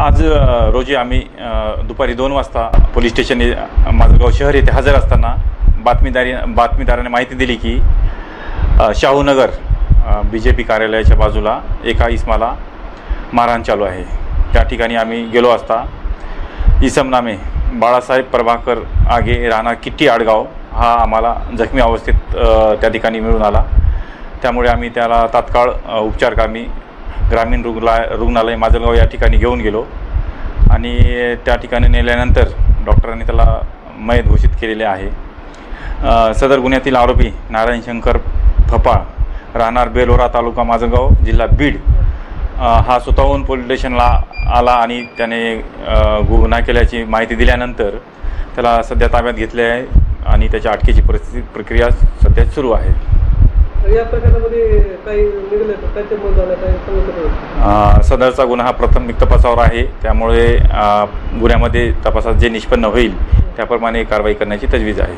आज रोजी आम्ही दुपारी दोन वाजता पोलीस स्टेशन माझगाव शहर येथे हजर असताना बातमीदारी बातमीदाराने माहिती दिली की शाहूनगर बी जे पी कार्यालयाच्या बाजूला एका इसमाला मारहाण चालू आहे. त्या ठिकाणी आम्ही गेलो असता इसमनामे बाळासाहेब प्रभाकर आगे राणा किट्टी आडगाव हा आम्हाला जखमी अवस्थेत त्या ठिकाणी मिळून आला. त्यामुळे आम्ही त्याला तात्काळ उपचारकामी ग्रामीण रुग्णालय रुग्णालय माजलगाव या ठिकाणी घेऊन गेलो. आणि त्या ठिकाणी नेल्यानंतर डॉक्टरांनी त्याला मयत घोषित केलेले आहे. सदर गुन्ह्यातील आरोपी नारायण शंकर फपाळ राहणार बेलोरा तालुका माजलगाव जिल्हा बीड. हा स्वतःहून पोलीस स्टेशनला आला आणि त्याने गुन्हा केल्याची माहिती दिल्यानंतर त्याला सध्या ताब्यात घेतले आहे आणि त्याच्या अटकेची परिस्थिती प्रक्रिया सध्या सुरू आहे. या प्रकरणामध्ये काही निघलं झालं सांगितलं सदरचा गुन्हा हा प्राथमिक तपासावर आहे. त्यामुळे गुन्ह्यामध्ये तपासात जे निष्पन्न होईल त्याप्रमाणे कारवाई करण्याची तजवीज आहे.